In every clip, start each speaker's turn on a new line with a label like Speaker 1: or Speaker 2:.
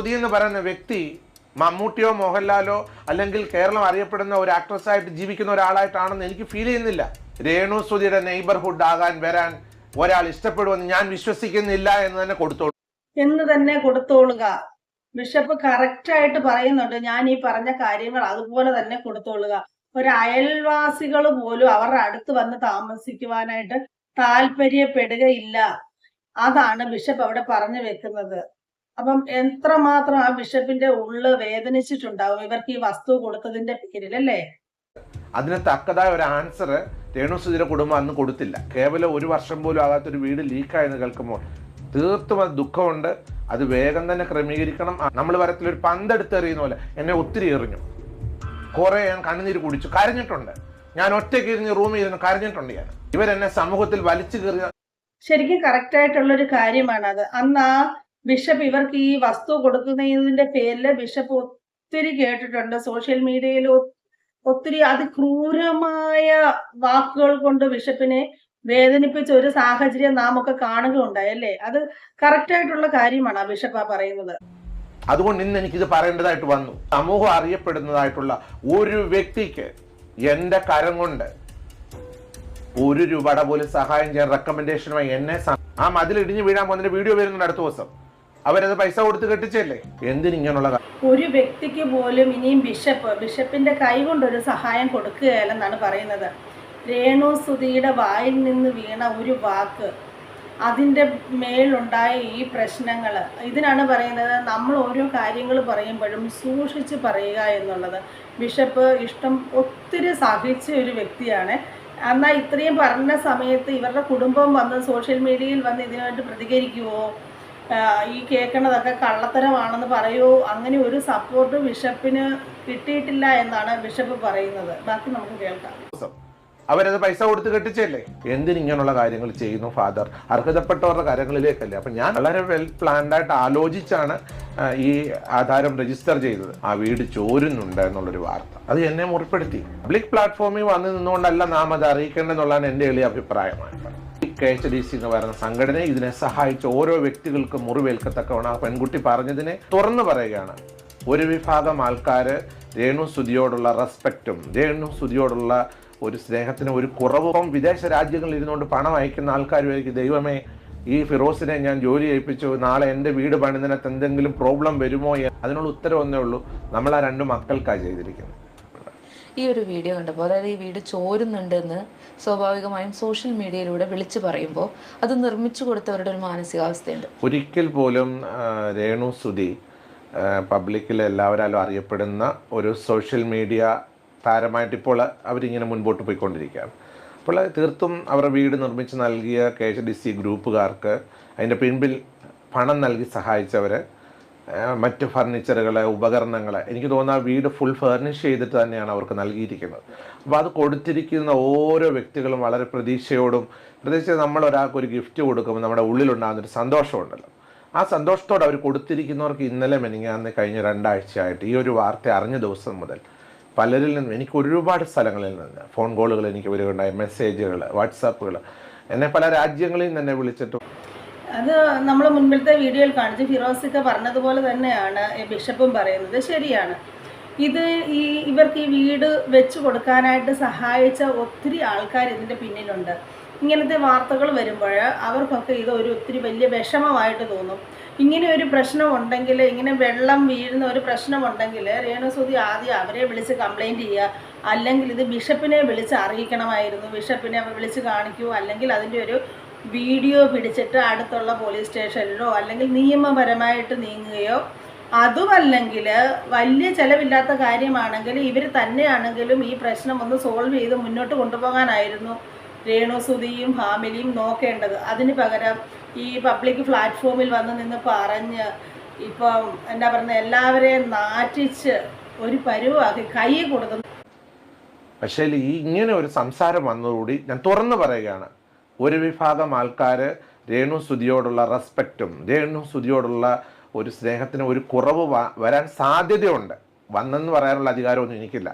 Speaker 1: സുധി എന്ന് പറയുന്ന വ്യക്തി മമ്മൂട്ടിയോ മോഹൻലാലോ അല്ലെങ്കിൽ കേരളം അറിയപ്പെടുന്ന ഒരു ആക്ട്രസ്സായിട്ട് ജീവിക്കുന്ന ഒരാളായിട്ടാണെന്ന് എനിക്ക് ഫീൽ ചെയ്യുന്നില്ല. രേണു സുധിയുടെ നെയ്ബർഹുഡ് ആകാൻ വരാൻ ഒരാൾ ഇഷ്ടപ്പെടുമെന്ന് ഞാൻ വിശ്വസിക്കുന്നില്ല എന്ന് തന്നെ കൊടുത്തോളൂ.
Speaker 2: എന്ന് തന്നെ കൊടുത്തോളുക. ബിഷപ്പ് കറക്റ്റ് ആയിട്ട് പറയുന്നുണ്ട്. ഞാൻ ഈ പറഞ്ഞ കാര്യങ്ങൾ അതുപോലെ തന്നെ കൊടുത്തോളുക. ഒരു അയൽവാസികൾ പോലും അവരുടെ അടുത്ത് വന്ന് താമസിക്കുവാനായിട്ട് താല്പര്യപ്പെടുകയില്ല. അതാണ് ബിഷപ്പ് അവിടെ പറഞ്ഞു വെക്കുന്നത്. അപ്പം എത്രമാത്രം ആ ബിഷപ്പിന്റെ ഉള്ള് വേദനിച്ചിട്ടുണ്ടാവും? ഇവർക്ക് ഈ വസ്തു കൊടുത്തതിന്റെ പേരിൽ അല്ലേ?
Speaker 1: അതിന് തക്കതായ ഒരു ആൻസർ രേണു സുധീര കുടുംബം അന്ന് കൊടുത്തില്ല. കേവലം ഒരു വർഷം പോലും ആകാത്തൊരു വീട് ലീക്കായെന്ന് കേൾക്കുമ്പോൾ തീർത്തും അത് ദുഃഖമുണ്ട്. അത് വേഗം തന്നെ ക്രമീകരിക്കണം. നമ്മൾ വരത്തിലൊരു പന്തെടുത്ത് എറിയുന്ന പോലെ എന്നെ ഒത്തിരി എറിഞ്ഞു. കുറെ ഞാൻ കണ്ണുനീര് കുടിച്ചു. കരഞ്ഞിട്ടുണ്ട്. ഞാൻ ഒറ്റയ്ക്ക് ഇരുന്ന് റൂമിൽ ഇരുന്ന് കരഞ്ഞിട്ടുണ്ട് ഞാൻ. ഇവരെന്നെ സമൂഹത്തിൽ വലിച്ചു കയറിയ
Speaker 2: ശരിക്കും കറക്റ്റ് ആയിട്ടുള്ള ഒരു കാര്യമാണ് അത് അന്ന് ആ ബിഷപ്പ് ഇവർക്ക് ഈ വസ്തു കൊടുക്കുന്നതിന്റെ പേരിൽ ബിഷപ്പ് ഒത്തിരി കേട്ടിട്ടുണ്ട്. സോഷ്യൽ മീഡിയയിൽ ഒത്തിരി അതിക്രൂരമായ വാക്കുകൾ കൊണ്ട് ബിഷപ്പിനെ വേദനിപ്പിച്ച ഒരു സാഹചര്യം നാം ഒക്കെ കാണുകയുണ്ടായി അല്ലേ? അത് കറക്റ്റ് ആയിട്ടുള്ള കാര്യമാണ് ആ ബിഷപ്പ് ആ പറയുന്നത്.
Speaker 1: അതുകൊണ്ട് ഇന്ന് എനിക്കിത് പറയേണ്ടതായിട്ട് വന്നു. സമൂഹം അറിയപ്പെടുന്നതായിട്ടുള്ള ഒരു വ്യക്തിക്ക് എന്റെ കരം കൊണ്ട് ഒരു രൂപയുടെ പോലും സഹായം ചെയ്യാൻ റെക്കമെൻഡേഷനുമായി എന്നെ ആ മതിൽ ഇടിഞ്ഞു വീഴാൻ പോകുന്നതിന്റെ വീഡിയോ വരുന്നുണ്ട് അടുത്ത ദിവസം. അവരത് പൈസ കൊടുത്ത് കെട്ടിച്ചല്ലേ എന്തിനിങ്ങനെയുള്ള കാ-
Speaker 2: ഒരു വ്യക്തിക്ക് പോലും ഇനിയും ബിഷപ്പ് ബിഷപ്പിന്റെ കൈ കൊണ്ടൊരു സഹായം കൊടുക്കുകയല്ലെന്നാണ് പറയുന്നത്. രേണു സുധിയുടെ വായിൽ നിന്ന് വീണ ഒരു വാക്ക് അതിന്റെ മേലുണ്ടായ ഈ പ്രശ്നങ്ങൾ ഇതിനാണ് പറയുന്നത് നമ്മൾ ഓരോ കാര്യങ്ങൾ പറയുമ്പോഴും സൂക്ഷിച്ച് പറയുക എന്നുള്ളത്. ബിഷപ്പ് ഇഷ്ടം ഒത്തിരി സഹിച്ച ഒരു വ്യക്തിയാണ്. എന്നാൽ ഇത്രയും പറഞ്ഞ സമയത്ത് ഇവരുടെ കുടുംബം വന്ന് സോഷ്യൽ മീഡിയയിൽ വന്ന് ഇതിനായിട്ട് പ്രതികരിക്കുമോ ഈ കേൾക്കണതൊക്കെ കള്ളത്തരമാണെന്ന് പറയൂ. അങ്ങനെ ഒരു സപ്പോർട്ട് ബിഷപ്പിന് കിട്ടിയിട്ടില്ല എന്നാണ് ബിഷപ്പ് പറയുന്നത്. ബാക്കി നമുക്ക് കേൾക്കാം.
Speaker 1: അവരത് പൈസ കൊടുത്ത് കെട്ടിച്ചല്ലേ? എന്തിനിങ്ങനെയുള്ള കാര്യങ്ങൾ ചെയ്യുന്നു ഫാദർ? അർഹതപ്പെട്ടവരുടെ കാര്യങ്ങളിലേക്കല്ലേ. അപ്പം ഞാൻ വളരെ വെൽ പ്ലാൻഡ് ആയിട്ട് ആലോചിച്ചാണ് ഈ ആധാരം രജിസ്റ്റർ ചെയ്തത്. ആ വീട് ചോരുന്നുണ്ട് എന്നുള്ളൊരു വാർത്ത. അത് എന്നെ മുറിപ്പെടുത്തി. പബ്ലിക് പ്ലാറ്റ്ഫോമിൽ വന്ന് നിന്നുകൊണ്ടല്ല നാം അത് അറിയിക്കേണ്ടതെന്നുള്ളതാണ് എന്റെ എളിയ അഭിപ്രായമാണ് കെ എച്ച് ഡി സി എന്ന് പറയുന്ന സംഘടന ഇതിനെ സഹായിച്ച ഓരോ വ്യക്തികൾക്കും മുറിവേൽക്കത്തക്കവണ ആ പെൺകുട്ടി പറഞ്ഞതിനെ തുറന്നു പറയുകയാണ്. ഒരു വിഭാഗം ആൾക്കാർ രേണു സുധിയോടുള്ള റെസ്പെക്റ്റും രേണു സുധിയോടുള്ള ഒരു സ്നേഹത്തിന് ഒരു കുറവും വിദേശ രാജ്യങ്ങളിൽ ഇരുന്നുകൊണ്ട് പണം അയക്കുന്ന ആൾക്കാരുമായിരിക്കും. ദൈവമേ ഈ ഫിറോസിനെ ഞാൻ ജോലി ചെയ്യിപ്പിച്ചു നാളെ എന്റെ വീട് പണിതിനകത്ത് എന്തെങ്കിലും പ്രോബ്ലം വരുമോ അതിനുള്ള ഉത്തരവൊന്നേ ഉള്ളൂ. നമ്മൾ ആ രണ്ട് മക്കൾക്കാണ് ചെയ്തിരിക്കുന്നത്.
Speaker 3: ഈ ഒരു വീഡിയോ കണ്ടപ്പോൾ അതായത് ഈ വീട് ചോരുന്നുണ്ടെന്ന് സ്വാഭാവികമായും സോഷ്യൽ മീഡിയയിലൂടെ വിളിച്ചു പറയുമ്പോൾ അത് നിർമ്മിച്ചു കൊടുത്തവരുടെ ഒരു മാനസികാവസ്ഥയുണ്ട്.
Speaker 1: ഒരിക്കൽ പോലും രേണു സുധി പബ്ലിക്കിൽ എല്ലാവരാലും അറിയപ്പെടുന്ന ഒരു സോഷ്യൽ മീഡിയ താരമായിട്ട് ഇപ്പോൾ അവരിങ്ങനെ മുൻപോട്ട് പോയിക്കൊണ്ടിരിക്കുകയാണ്. അപ്പോൾ തീർത്തും അവരുടെ വീട് നിർമ്മിച്ച് നൽകിയ കെ എച്ച് ഡി സി ഗ്രൂപ്പുകാർക്ക് അതിന്റെ പിൻപിൽ പണം നൽകി സഹായിച്ചവർ മറ്റ് ഫർണിച്ചറുകൾ ഉപകരണങ്ങൾ എനിക്ക് തോന്നുന്നു ആ വീട് ഫുൾ ഫർണിഷ് ചെയ്തിട്ട് തന്നെയാണ് അവർക്ക് നൽകിയിരിക്കുന്നത്. അപ്പോൾ അത് കൊടുത്തിരിക്കുന്ന ഓരോ വ്യക്തികളും വളരെ പ്രതീക്ഷയോടും പ്രത്യേകിച്ച് നമ്മൾ ഒരാൾക്ക് ഒരു ഗിഫ്റ്റ് കൊടുക്കുമ്പോൾ നമ്മുടെ ഉള്ളിലുണ്ടാകുന്ന ഒരു സന്തോഷമുണ്ടല്ലോ. ആ സന്തോഷത്തോടെ അവർ കൊടുത്തിരിക്കുന്നവർക്ക് ഇന്നലെ മെനിങ്ങാന്ന് കഴിഞ്ഞ രണ്ടാഴ്ചയായിട്ട് ഈ ഒരു വാർത്ത അറിഞ്ഞ ദിവസം മുതൽ പലരിൽ നിന്നും എനിക്ക് ഒരുപാട് സ്ഥലങ്ങളിൽ നിന്ന് ഫോൺ കോളുകൾ എനിക്ക് വരികയുണ്ടായി മെസ്സേജുകൾ വാട്സാപ്പുകൾ എന്നെ പല രാജ്യങ്ങളിൽ നിന്ന് എന്നെ വിളിച്ചിട്ട്
Speaker 2: അത് നമ്മൾ മുൻപിലത്തെ വീഡിയോയിൽ കാണിച്ച് ഫിറോസിക്ക പറഞ്ഞതുപോലെ തന്നെയാണ് ബിഷപ്പും പറയുന്നത് ശരിയാണ്. ഇത് ഈ ഇവർക്ക് ഈ വീട് വെച്ച് കൊടുക്കാനായിട്ട് സഹായിച്ച ഒത്തിരി ആൾക്കാർ ഇതിന്റെ പിന്നിലുണ്ട്. ഇങ്ങനത്തെ വാർത്തകൾ വരുമ്പോൾ അവർക്കൊക്കെ ഇത് ഒരു ഒത്തിരി വലിയ വിഷമമായിട്ട് തോന്നും. ഇങ്ങനെ ഒരു പ്രശ്നം ഉണ്ടെങ്കിൽ ഇങ്ങനെ വെള്ളം വീഴുന്ന ഒരു പ്രശ്നമുണ്ടെങ്കിൽ രേണുസുതി ആദ്യം അവരെ വിളിച്ച് കംപ്ലൈന്റ് ചെയ്യുക. അല്ലെങ്കിൽ ഇത് ബിഷപ്പിനെ വിളിച്ച് അറിയിക്കണമായിരുന്നു. ബിഷപ്പിനെ വിളിച്ച് കാണിക്കൂ. അല്ലെങ്കിൽ അതിന്റെ ഒരു വീഡിയോ പിടിച്ചിട്ട് അടുത്തുള്ള പോലീസ് സ്റ്റേഷനിലോ അല്ലെങ്കിൽ നിയമപരമായിട്ട് നീങ്ങുകയോ അതുമല്ലെങ്കിൽ വലിയ ചിലവില്ലാത്ത കാര്യമാണെങ്കിൽ ഇവർ തന്നെയാണെങ്കിലും ഈ പ്രശ്നം ഒന്ന് സോൾവ് ചെയ്ത് മുന്നോട്ട് കൊണ്ടുപോകാനായിരുന്നു രേണുസുതിയും ഫാമിലിയും നോക്കേണ്ടത്. അതിന് പകരം ഈ പബ്ലിക് പ്ലാറ്റ്ഫോമിൽ വന്ന് നിന്ന് പറഞ്ഞ് ഇപ്പം എന്താ പറയുന്നത് എല്ലാവരെയും നാറ്റിച്ച് ഒരു പരുവാക്കി കൈ കൊടുക്കുന്നു.
Speaker 1: പക്ഷേ ഈ ഇങ്ങനെ ഒരു സംസാരം വന്നതോടുകൂടി ഞാൻ തുറന്നു പറയുകയാണ്. ഒരു വിഭാഗം ആൾക്കാർ രേണു സ്തുതിയോടുള്ള റെസ്പെക്റ്റും രേണു സ്തുതിയോടുള്ള ഒരു സ്നേഹത്തിന് ഒരു കുറവ് വരാൻ സാധ്യതയുണ്ട്. വന്നെന്ന് പറയാനുള്ള അധികാരമൊന്നും എനിക്കില്ല.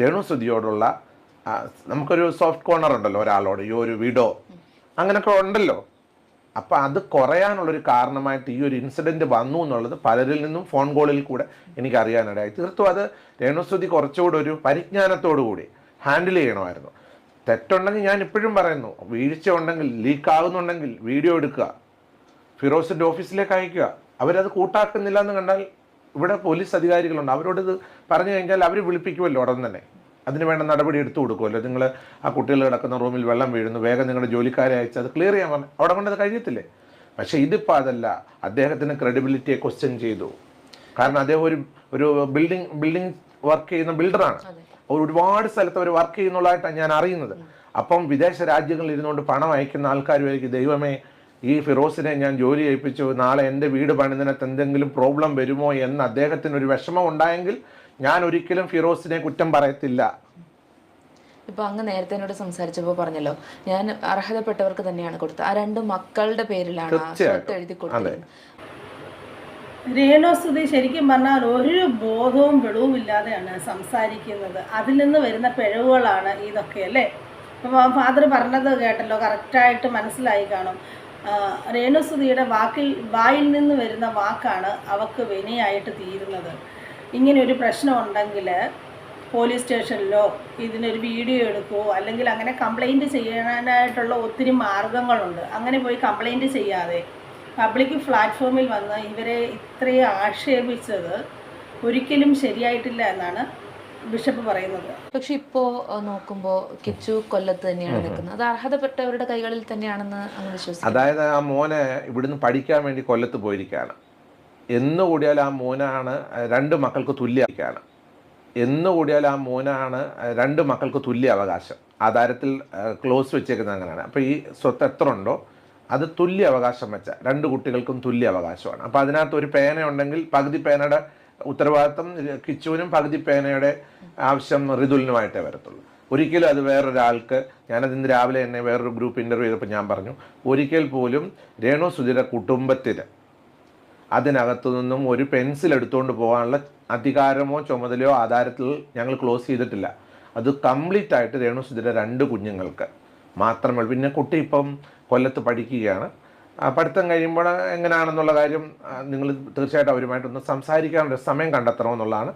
Speaker 1: രേണു സ്തുതിയോടുള്ള നമുക്കൊരു സോഫ്റ്റ് കോർണർ ഉണ്ടല്ലോ ഒരാളോട് ഈ ഒരു വിഡോ അങ്ങനെയൊക്കെ ഉണ്ടല്ലോ. അപ്പം അത് കുറയാനുള്ളൊരു കാരണമായിട്ട് ഈ ഒരു ഇൻസിഡന്റ് വന്നു എന്നുള്ളത് പലരിൽ നിന്നും ഫോൺ കോളിൽ കൂടെ എനിക്ക് അറിയാനിടയായി തീർത്തും അത് രേണുസ്തുതി കുറച്ചുകൂടി ഒരു പരിജ്ഞാനത്തോടു കൂടി ഹാൻഡിൽ ചെയ്യണമായിരുന്നു. തെറ്റുണ്ടെങ്കിൽ ഞാൻ ഇപ്പോഴും പറയുന്നു. വീഴ്ച ഉണ്ടെങ്കിൽ ലീക്ക് ആകുന്നുണ്ടെങ്കിൽ വീഡിയോ എടുക്കുക. ഫിറോസിന്റെ ഓഫീസിലേക്ക് അയക്കുക. അവരത് കൂട്ടാക്കുന്നില്ല എന്ന് കണ്ടാൽ ഇവിടെ പോലീസ് അധികാരികളുണ്ട്. അവരോട് ഇത് പറഞ്ഞു കഴിഞ്ഞാൽ അവർ വിളിപ്പിക്കുമല്ലോ ഉടൻ തന്നെ. അതിന് വേണ്ട നടപടി എടുത്തു കൊടുക്കുമല്ലോ. നിങ്ങൾ ആ കുട്ടികൾ കിടക്കുന്ന റൂമിൽ വെള്ളം വീഴുന്നു. വേഗം നിങ്ങളുടെ ജോലിക്കാരെ അയച്ച് അത് ക്ലിയർ ചെയ്യാൻ പറഞ്ഞു. അവിടെ കൊണ്ട് അത് കഴിയത്തില്ലേ പക്ഷേ ഇതിപ്പോൾ അതല്ല. അദ്ദേഹത്തിന് ക്രെഡിബിലിറ്റിയെ ക്വസ്റ്റ്യൻ ചെയ്തു. കാരണം അദ്ദേഹം ഒരു ഒരു ബിൽഡിംഗ് ബിൽഡിംഗ് വർക്ക് ചെയ്യുന്ന ബിൽഡറാണ് ഒരുപാട് സ്ഥലത്ത് അവർ വർക്ക് ചെയ്യുന്നുള്ളതായിട്ടാണ് ഞാൻ അറിയുന്നത്. അപ്പം വിദേശ രാജ്യങ്ങളിൽ ഇരുന്നുകൊണ്ട് പണം അയക്കുന്ന ആൾക്കാരുമായിരിക്കും ദൈവമേ ഈ ഫിറോസിനെ ഞാൻ ജോലി ചെയ്യിപ്പിച്ചു നാളെ എന്റെ വീട് പണിതിനകത്ത് എന്തെങ്കിലും പ്രോബ്ലം വരുമോ എന്ന് അദ്ദേഹത്തിന് ഒരു വിഷമം ഉണ്ടായെങ്കിൽ ഞാൻ ഒരിക്കലും ഫിറോസിനെ കുറ്റം പറയത്തില്ല.
Speaker 3: ഇപ്പൊ അങ്ങ് നേരത്തെ എന്നോട് സംസാരിച്ചപ്പോൾ പറഞ്ഞല്ലോ ഞാൻ അർഹതപ്പെട്ടവർക്ക് തന്നെയാണ് കൊടുത്തത്. ആ രണ്ട് മക്കളുടെ പേരിലാണ് എഴുതി കൊടുത്തിരുന്നത്.
Speaker 2: രേണുസുതി ശരിക്കും പറഞ്ഞാൽ ഒരു ബോധവും വെളിവും ഇല്ലാതെയാണ് സംസാരിക്കുന്നത്. അതിൽ നിന്ന് വരുന്ന പിഴവുകളാണ് ഇതൊക്കെ അല്ലേ? അപ്പോൾ ഫാദർ പറഞ്ഞത് കേട്ടല്ലോ കറക്റ്റായിട്ട് മനസ്സിലായി കാണും. രേണുസ്തുതിയുടെ വാക്കിൽ വായിൽ നിന്ന് വരുന്ന വാക്കാണ് അവക്ക് വിനയായിട്ട് തീരുന്നത്. ഇങ്ങനെ ഒരു പ്രശ്നം ഉണ്ടെങ്കിൽ പോലീസ് സ്റ്റേഷനിലോ ഇതിനൊരു വീഡിയോ എടുക്കുമോ അല്ലെങ്കിൽ അങ്ങനെ കംപ്ലൈന്റ് ചെയ്യാനായിട്ടുള്ള ഒത്തിരി മാർഗങ്ങളുണ്ട്. അങ്ങനെ പോയി കംപ്ലൈന്റ് ചെയ്യാതെ പബ്ലിക് പ്ലാറ്റ്ഫോമിൽ വന്ന് ഇവരെ ഇത്രയും ആക്ഷേപിച്ചത് ഒരിക്കലും ശരിയായിട്ടില്ല എന്നാണ് ബിഷപ്പ് പറയുന്നത്.
Speaker 3: പക്ഷെ ഇപ്പോ നോക്കുമ്പോൾ നോക്കുമ്പോ കിച്ചു കൊല്ലത്ത് തന്നെയാണ് നിൽക്കുന്നത്. അത് അർഹതപ്പെട്ടവരുടെ കൈകളിൽ തന്നെയാണെന്ന് അങ്ങ് വിശ്വസിക്കുന്നു.
Speaker 1: അതായത് ആ മോനെ ഇവിടുന്ന് പഠിക്കാൻ വേണ്ടി കൊല്ലത്ത് പോയിരിക്കുകയാണ് എന്ന് കൂടിയാൽ ആ മോനാണ് രണ്ട് മക്കൾക്ക് തുല്യമാണ് എന്ന് കൂടിയാൽ ആ മോനാണ് രണ്ട് മക്കൾക്ക് തുല്യ അവകാശം. ആധാരത്തിൽ ക്ലോസ് വെച്ചേക്കുന്നത് അങ്ങനെയാണ്. അപ്പോൾ ഈ സ്വത്ത് എത്ര ഉണ്ടോ അത് തുല്യ അവകാശം വെച്ച രണ്ട് കുട്ടികൾക്കും തുല്യ അവകാശമാണ്. അപ്പോൾ അതിനകത്ത് ഒരു പേന ഉണ്ടെങ്കിൽ പകുതി പേനയുടെ ഉത്തരവാദിത്തം കിച്ചുവിനും പകുതി പേനയുടെ ആവശ്യം ഋതുലിനുമായിട്ടേ വരത്തുള്ളൂ. ഒരിക്കലും അത് വേറൊരാൾക്ക് ഞാനത് ഇന്ന് രാവിലെ തന്നെ വേറൊരു ഗ്രൂപ്പ് ഇന്റർവ്യൂ ചെയ്തപ്പോൾ ഞാൻ പറഞ്ഞു ഒരിക്കൽ പോലും രേണു സുധിയുടെ കുടുംബത്തിന് അതിനകത്തു നിന്നും ഒരു പെൻസിൽ എടുത്തുകൊണ്ട് പോകാനുള്ള അധികാരമോ ചുമതലയോ ആധാരത്തിൽ ഞങ്ങൾ ക്ലോസ് ചെയ്തിട്ടില്ല. അത് കംപ്ലീറ്റ് ആയിട്ട് രേണു സുധിയുടെ രണ്ട് കുഞ്ഞുങ്ങൾക്ക് മാത്രമേ ഉള്ളൂ. പിന്നെ കുട്ടി ഇപ്പം കൊല്ലത്ത് പഠിക്കുകയാണ്. പഠിത്തം കഴിയുമ്പോൾ എങ്ങനെയാണെന്നുള്ള കാര്യം നിങ്ങൾ തീർച്ചയായിട്ടും അവരുമായിട്ടൊന്ന് സംസാരിക്കാനുള്ള സമയം കണ്ടെത്തണമെന്നുള്ളതാണ്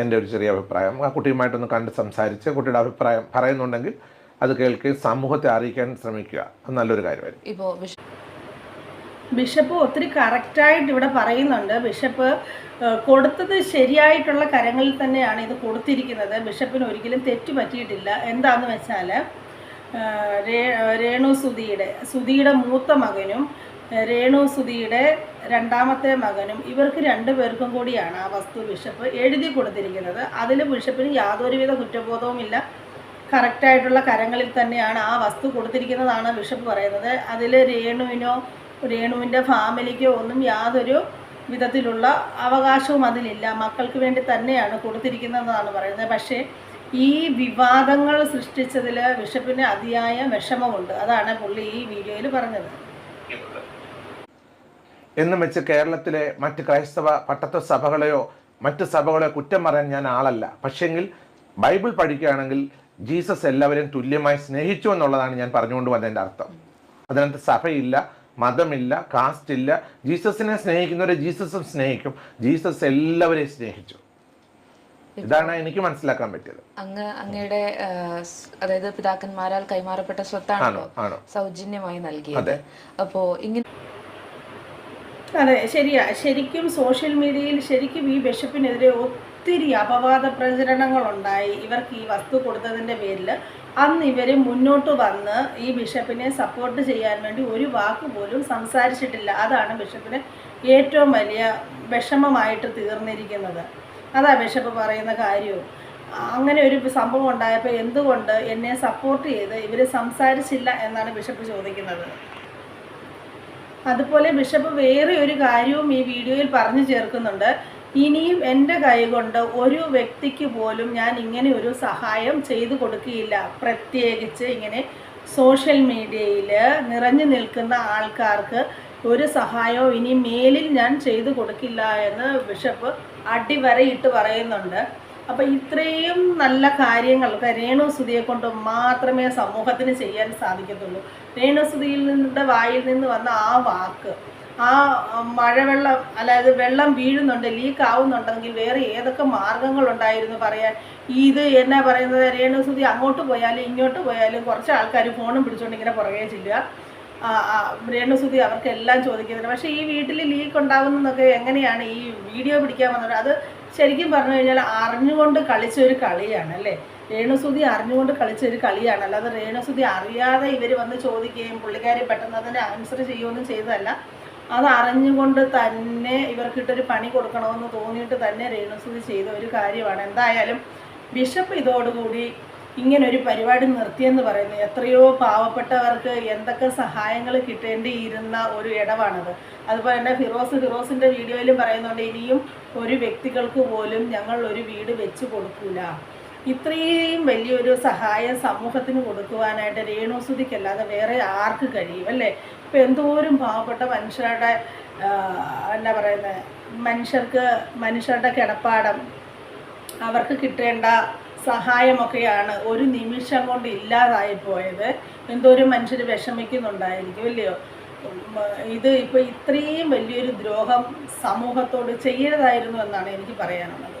Speaker 1: എന്റെ ഒരു ചെറിയ അഭിപ്രായം. ആ കുട്ടിയുമായിട്ടൊന്ന് കണ്ട് സംസാരിച്ച് കുട്ടിയുടെ അഭിപ്രായം പറയുന്നുണ്ടെങ്കിൽ അത് കേൾക്കുകയും സമൂഹത്തെ അറിയിക്കാൻ ശ്രമിക്കുക. അത് നല്ലൊരു കാര്യമായിരിക്കും.
Speaker 3: ഇപ്പോൾ
Speaker 2: ബിഷപ്പ് ഒത്തിരി കറക്റ്റായിട്ട് ഇവിടെ പറയുന്നുണ്ട്. ബിഷപ്പ് കൊടുത്തത് ശരിയായിട്ടുള്ള കരങ്ങളിൽ തന്നെയാണ് ഇത് കൊടുത്തിരിക്കുന്നത്. ബിഷപ്പിന് ഒരിക്കലും തെറ്റ് പറ്റിയിട്ടില്ല. എന്താണെന്ന് വെച്ചാൽ രേണു സുധിയുടെ സുധിയുടെ മൂത്ത മകനും രേണു സുധിയുടെ രണ്ടാമത്തെ മകനും ഇവർക്ക് രണ്ടു പേർക്കും കൂടിയാണ് ആ വസ്തു ബിഷപ്പ് എഴുതി കൊടുത്തിരിക്കുന്നത്. അതിൽ ബിഷപ്പിന് യാതൊരുവിധ കുറ്റബോധവുമില്ല കറക്റ്റായിട്ടുള്ള കരങ്ങളിൽ തന്നെയാണ് ആ വസ്തു കൊടുത്തിരിക്കുന്നതാണ് ബിഷപ്പ് പറയുന്നത്. അതിൽ രേണുവിനോ രേണുവിന്റെ ഫാമിലിക്കോ ഒന്നും യാതൊരു വിധത്തിലുള്ള അവകാശവും അതിലില്ല. മക്കൾക്ക് വേണ്ടി തന്നെയാണ് കൊടുത്തിരിക്കുന്നതെന്നാണ് പറയുന്നത്. പക്ഷേ ഈ വിവാദങ്ങൾ സൃഷ്ടിച്ചതിൽ ബിഷപ്പിന് അതിയായ വിഷമമുണ്ട്. അതാണ് പുള്ളി ഈ വീഡിയോയിൽ പറഞ്ഞത്.
Speaker 1: എന്നും വെച്ച് കേരളത്തിലെ മറ്റ് ക്രൈസ്തവ പട്ടത്ത സഭകളെയോ മറ്റ് സഭകളെയോ കുറ്റം പറയാൻ ഞാൻ ആളല്ല. പക്ഷെങ്കിൽ ബൈബിൾ പഠിക്കുകയാണെങ്കിൽ ജീസസ് എല്ലാവരെയും തുല്യമായി സ്നേഹിച്ചു എന്നുള്ളതാണ് ഞാൻ പറഞ്ഞുകൊണ്ട് വന്നതിന്റെ അർത്ഥം. അതിനകത്ത് സഭയില്ല മതമില്ല കാസ്റ്റ് ഇല്ല ജീസസിനെ സ്നേഹിക്കുന്നവരെ ജീസസും സ്നേഹിക്കും. ജീസസ് എല്ലാവരെയും സ്നേഹിച്ചു. ഇതാണ് എനിക്ക് മനസ്സിലാക്കാൻ പറ്റിയത്.
Speaker 3: അങ്ങ് അങ്ങയുടെ അതായത് പിതാക്കന്മാരാൽ കൈമാറപ്പെട്ട സ്വത്താണ്
Speaker 1: ആണോ
Speaker 3: സൗജന്യമായി നൽകിയത്. അപ്പോ ഇങ്ങനെ
Speaker 2: അതെ ശരിയാ ശരിക്കും സോഷ്യൽ മീഡിയയിൽ ശരിക്കും ഈ ബിഷപ്പിനെതിരെ ഒത്തിരി അപവാദ പ്രചരണങ്ങളുണ്ടായി. ഇവർക്ക് ഈ വസ്തു കൊടുത്തതിന്റെ പേരിൽ അന്ന് ഇവർ മുന്നോട്ട് വന്ന് ഈ ബിഷപ്പിനെ സപ്പോർട്ട് ചെയ്യാൻ വേണ്ടി ഒരു വാക്ക് പോലും സംസാരിച്ചിട്ടില്ല. അതാണ് ബിഷപ്പിന് ഏറ്റവും വലിയ വിഷമമായിട്ട് തീർന്നിരിക്കുന്നത്. അതാ ബിഷപ്പ് പറയുന്ന കാര്യവും. അങ്ങനെ ഒരു സംഭവം ഉണ്ടായപ്പോൾ എന്തുകൊണ്ട് എന്നെ സപ്പോർട്ട് ചെയ്ത് ഇവർ സംസാരിച്ചില്ല എന്നാണ് ബിഷപ്പ് ചോദിക്കുന്നത്? അതുപോലെ ബിഷപ്പ് വേറെ ഒരു കാര്യവും ഈ വീഡിയോയിൽ പറഞ്ഞു ചേർക്കുന്നുണ്ട്. ഇനിയും എന്റെ കൈകൊണ്ട് ഒരു വ്യക്തിക്ക് പോലും ഞാൻ ഇങ്ങനെ ഒരു സഹായം ചെയ്തു കൊടുക്കുകയില്ല. പ്രത്യേകിച്ച് ഇങ്ങനെ സോഷ്യൽ മീഡിയയിൽ നിറഞ്ഞു നിൽക്കുന്ന ആൾക്കാർക്ക് ഒരു സഹായവും ഇനി മേലിൽ ഞാൻ ചെയ്തു കൊടുക്കില്ല എന്ന് ബിഷപ്പ് അടിവരയിട്ട് പറയുന്നുണ്ട്. അപ്പോൾ ഇത്രയും നല്ല കാര്യങ്ങൾ രേണുസുതിയെ കൊണ്ട് മാത്രമേ സമൂഹത്തിന് ചെയ്യാൻ സാധിക്കത്തുള്ളൂ. രേണുസുതിയിൽ നിന്നുടെ വായിൽ നിന്ന് വന്ന ആ വാക്ക് ആ മഴവെള്ളം അതായത് വെള്ളം വീഴുന്നുണ്ട് ലീക്ക് ആവുന്നുണ്ടെങ്കിൽ വേറെ ഏതൊക്കെ മാർഗങ്ങളുണ്ടായിരുന്നു പറയാൻ? ഇത് എന്നാ പറയുന്നത്? രേണുസുതി അങ്ങോട്ട് പോയാലും ഇങ്ങോട്ട് പോയാലും കുറച്ച് ആൾക്കാർ ഫോണും പിടിച്ചുകൊണ്ട് ഇങ്ങനെ പുറകെ ചെല്ലുക. രേണുസുതി അവർക്കെല്ലാം ചോദിക്കുന്നുണ്ട്. പക്ഷേ ഈ വീട്ടിൽ ലീക്ക് ഉണ്ടാകുന്നതൊക്കെ എങ്ങനെയാണ്? ഈ വീഡിയോ പിടിക്കാൻ വന്നത് അത് ശരിക്കും പറഞ്ഞു കഴിഞ്ഞാൽ അറിഞ്ഞുകൊണ്ട് കളിച്ച ഒരു കളിയാണ് അല്ലേ രേണുസുതി അറിഞ്ഞുകൊണ്ട് കളിച്ച ഒരു കളിയാണ് അല്ലാതെ രേണുസുതി അറിയാതെ ഇവർ വന്ന് ചോദിക്കുകയും പുള്ളിക്കാരി പെട്ടെന്ന് അതിനെ ആൻസർ ചെയ്യുകയൊന്നും ചെയ്തതല്ല. അത് അറിഞ്ഞുകൊണ്ട് തന്നെ ഇവർക്കിട്ടൊരു പണി കൊടുക്കണമെന്ന് തോന്നിയിട്ട് തന്നെ രേണുസുതി ചെയ്ത ഒരു കാര്യമാണ്. എന്തായാലും ബിഷപ്പ് ഇതോടുകൂടി ഇങ്ങനെ ഒരു പരിപാടി നിർത്തിയെന്ന് പറയുന്നത് എത്രയോ പാവപ്പെട്ടവർക്ക് എന്തൊക്കെ സഹായങ്ങൾ കിട്ടേണ്ടിയിരുന്ന ഒരു ഇടവാണത്. അതുപോലെ തന്നെ ഫിറോസ് ഫിറോസിന്റെ വീഡിയോയിലും പറയുന്നുണ്ട് ഇനിയും ഒരു വ്യക്തികൾക്ക് പോലും ഞങ്ങൾ ഒരു വീട് വെച്ച് കൊടുക്കൂല. ഇത്രയും വലിയൊരു സഹായം സമൂഹത്തിന് കൊടുക്കുവാനായിട്ട് രേണുസുതിക്കല്ലാതെ വേറെ ആർക്ക് കഴിയും അല്ലേ? ഇപ്പം എന്തോരം പാവപ്പെട്ട മനുഷ്യരുടെ എന്താ പറയുന്നത് മനുഷ്യർക്ക് മനുഷ്യരുടെ കിടപ്പാടം അവർക്ക് കിട്ടേണ്ട സഹായമൊക്കെയാണ് ഒരു നിമിഷം കൊണ്ട് ഇല്ലാതായി പോയത്. എന്തോരം മനുഷ്യർ വിഷമിക്കുന്നുണ്ടായിരിക്കും അല്ലയോ ഇത് ഇപ്പോൾ ഇത്രയും വലിയൊരു ദ്രോഹം സമൂഹത്തോട് ചെയ്യരുതായിരുന്നു എന്നാണ് എനിക്ക് പറയാനുള്ളത്.